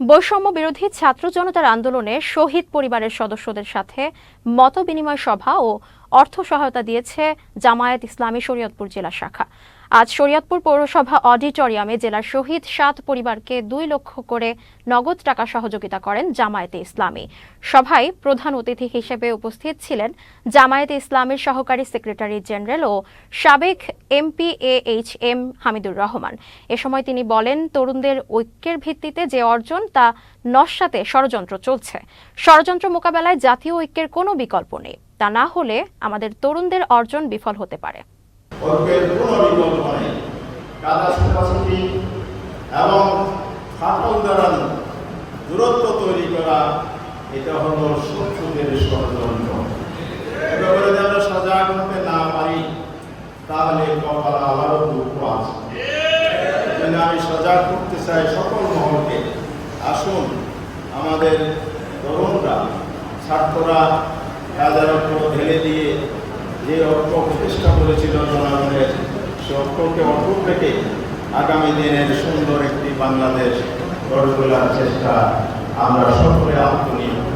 বৈষম্য বিরোধী ছাত্র জনতার আন্দোলনে শহীদ পরিবারের সদস্যদের সাথে মত বিনিময় সভা ও অর্থ সহায়তা দিয়েছে জামায়াত ইসলামী শরীয়তপুর জেলা শাখা। আজ শরীয়তপুর পৌরসভা অডিটোরিয়ামে জেলার শহীদ সাত পরিবারকে দুই লক্ষ করে নগদ টাকা সহযোগিতা করেন জামায়াতে ইসলামী। সভায় প্রধান অতিথি হিসেবে উপস্থিত ছিলেন জামায়াতে ইসলামের সহকারী সেক্রেটারি জেনারেল ও সাবেক MP A H M Hamidur Rahman. এ সময় তিনি বলেন, তরুণদের ঐক্যের ভিত্তিতে যে অর্জন, তা নস্যাতে ষড়যন্ত্র চলছে। ষড়যন্ত্র মোকাবেলায় জাতীয় ঐক্যের কোনো বিকল্প নেই। তা না হলে আমাদের তরুণদের অর্জন বিফল হতে পারে। দূরত্ব তৈরি করা, এটা হলো শত্রুদের ষড়যন্ত্র। যেন হতে না পারি, তাহলে আবারও দুঃখ আছে। আমি করতে চাই সকল মহলকে। আসুন, আমাদের তরুণরা, ছাত্ররা কাজের অর্থ ঢেলে দিয়ে যে অর্থ প্রতিষ্ঠা করেছিল জনগণের সে অর্থকে অটুট রেখে আগামী দিনের সুন্দর একটি বাংলাদেশ গড়ে তোলার চেষ্টা আমরা সকলে আত্মনিয়োগ